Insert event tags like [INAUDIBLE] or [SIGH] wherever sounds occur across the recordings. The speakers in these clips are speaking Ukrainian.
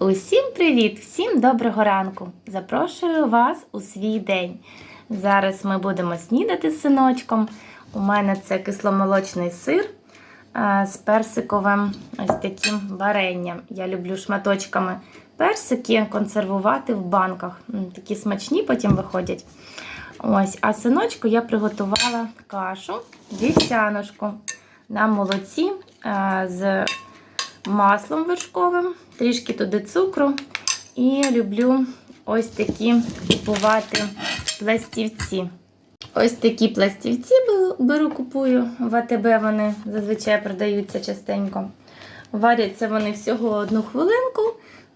Усім привіт! Всім доброго ранку! Запрошую вас у свій день. Зараз ми будемо снідати з синочком. У мене це кисломолочний сир з персиковим ось таким варенням. Я люблю шматочками персики консервувати в банках. Такі смачні потім виходять. Ось, а синочку я приготувала кашу, вівсяночку на молоці з маслом вершковим, трішки туди цукру. І люблю ось такі купувати пластівці. Ось такі пластівці беру- купую в АТБ, вони зазвичай продаються частенько. Варяться вони всього одну хвилинку,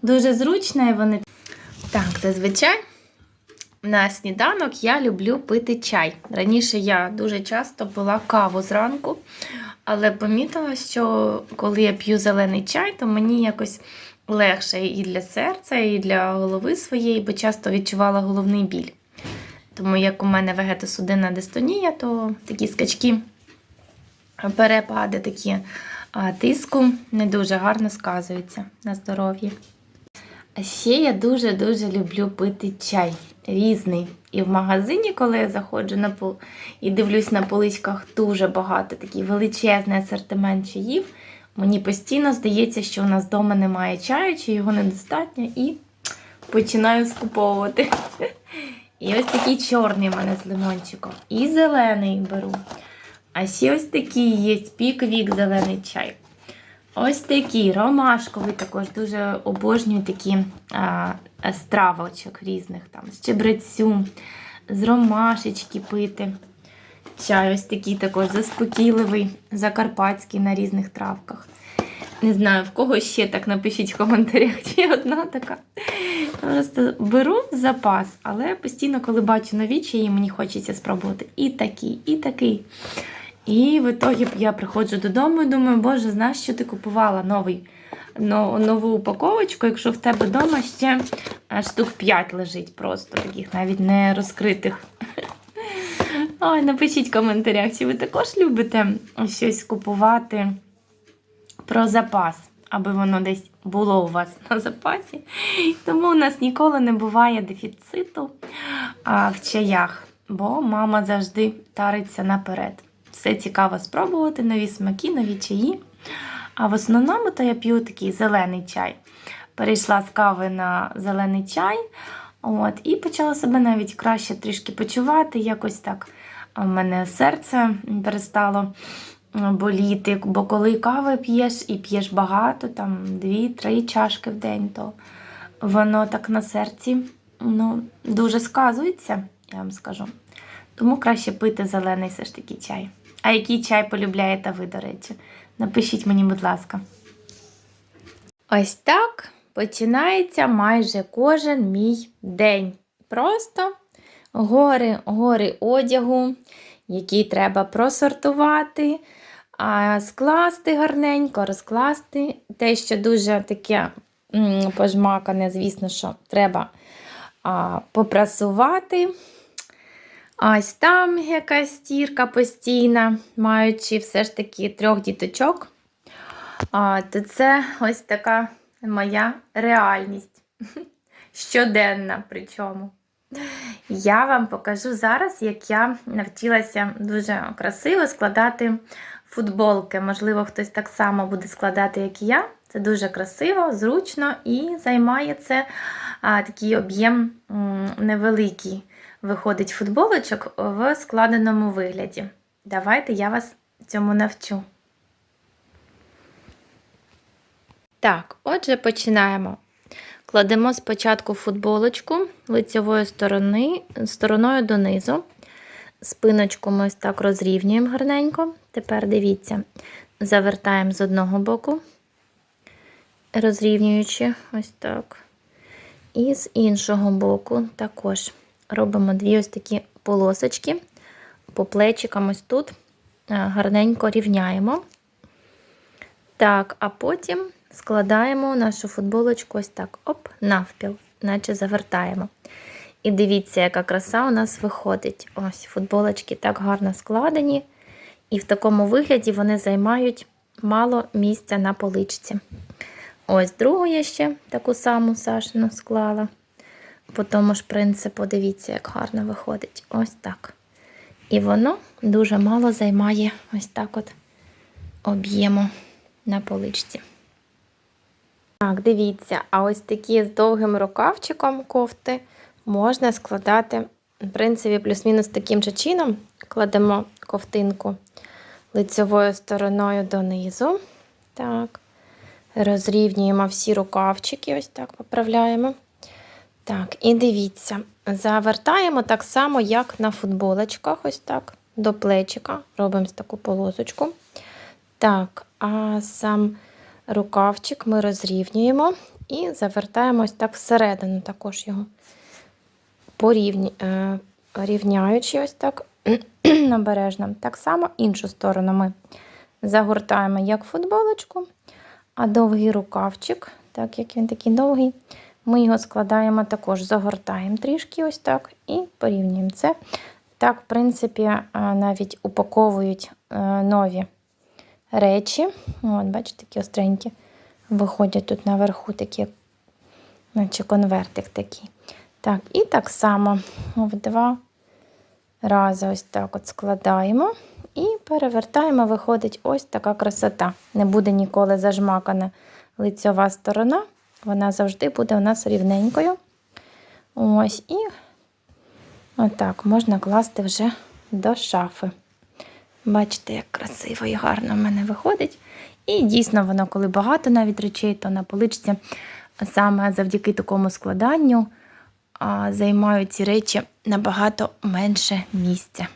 дуже зручно і вони. Так, зазвичай на сніданок я люблю пити чай. Раніше я дуже часто пила каву зранку, але помітила, що коли я п'ю зелений чай, то мені якось легше і для серця, і для голови своєї, бо часто відчувала головний біль. Тому як у мене вегетосудинна дистонія, то такі скачки, перепади такі тиску не дуже гарно сказуються на здоров'ї. А ще я дуже-дуже люблю пити чай різний. І в магазині, коли я заходжу на пол і дивлюсь на поличках, дуже багато такий величезний асортимент чаїв. Мені постійно здається, що у нас вдома немає чаю, чи його недостатньо, і починаю скуповувати. І ось такий чорний в мене з лимончиком. І зелений беру. А ще ось такий є пік-вік зелений чай. Ось такий ромашковий також дуже обожнюю такі а, стравочок різних там з чебрецю, з ромашечки пити. Чай ось такий також заспокійливий, закарпатський на різних травках. Не знаю, в кого ще так напишіть в коментарях, чи я одна така. Просто беру запас, але постійно, коли бачу нові чаї, мені хочеться спробувати і такий, і такий. І в ітогі я приходжу додому і думаю, боже, знаєш, що ти купувала новий, нову упаковочку, якщо в тебе вдома ще е, штук 5 лежить просто, таких навіть не розкритих. [LAUGHS] Ой, напишіть в коментарях, чи ви також любите щось купувати про запас, аби воно десь було у вас на запасі. Тому у нас ніколи не буває дефіциту в чаях, бо мама завжди тариться наперед. Все цікаво спробувати, нові смаки, нові чаї. А в основному то я п'ю такий зелений чай. Перейшла з кави на зелений чай. От, і почала себе навіть краще трішки почувати. Якось так у мене серце перестало боліти. Бо коли кави п'єш і п'єш багато, там 2-3 чашки в день, то воно так на серці ну, дуже сказується, я вам скажу. Тому краще пити зелений все ж таки чай. А який чай полюбляєте ви, до речі? Напишіть мені, будь ласка. Ось так починається майже кожен мій день. Просто гори, гори одягу, який треба просортувати, скласти гарненько, розкласти. Те, що дуже таке пожмакане, звісно, що треба Ось там якась стірка постійна, маючи все ж таки трьох діточок. То це ось така моя реальність. [LAUGHS] Щоденна причому. Я вам покажу зараз, як я навчилася дуже красиво складати футболки. Можливо, хтось так само буде складати, як і я. Це дуже красиво, зручно і займає це такий об'єм невеликий. Виходить футболочок в складеному вигляді. Давайте я вас цьому навчу. Так, отже, починаємо. Кладемо спочатку футболочку лицевої сторони, стороною донизу. Спиночку ми ось так розрівнюємо гарненько. Тепер дивіться, завертаємо з одного боку, розрівнюючи ось так. І з іншого боку також робимо дві ось такі полосочки. По плечикам ось тут е, гарненько рівняємо. Так, а потім складаємо нашу футболочку ось так, оп, навпіл, наче завертаємо. І дивіться, яка краса у нас виходить. Ось футболочки так гарно складені. І в такому вигляді вони займають мало місця на поличці. Ось другу я ще таку саму Сашину склала. По тому ж принципу, дивіться, як гарно виходить. Ось так. І воно дуже мало займає ось так от об'єму на поличці. Так, дивіться, а ось такі з довгим рукавчиком кофти можна складати, в принципі, плюс-мінус таким же чином. Кладемо ковтинку лицевою стороною донизу. Так. Розрівнюємо всі рукавчики, ось так поправляємо. Так, і дивіться, завертаємо так само, як на футболочках, ось так, до плечика. Робимо таку полосочку. Так, а сам рукавчик ми розрівнюємо і завертаємо ось так всередину, також його порівні, е, рівняючи ось так [CLEARS THROAT] обережно. Так само іншу сторону ми загортаємо як футболочку, а довгий рукавчик, так як він такий довгий, ми його складаємо також, загортаємо трішки ось так і порівнюємо це. Так, в принципі, е, навіть упаковують е, нові речі. От, бачите, такі остренькі. Виходять тут наверху такі, наче конвертик такий. Так, і так само в два рази ось так от складаємо і перевертаємо, виходить ось така красота. Не буде ніколи зажмакана лицьова сторона. Вона завжди буде у нас рівненькою. Ось, і отак можна класти вже до шафи. Бачите, як красиво і гарно в мене виходить. І дійсно, воно, коли багато навіть речей, то на поличці саме завдяки такому складанню займають ці речі набагато менше місця.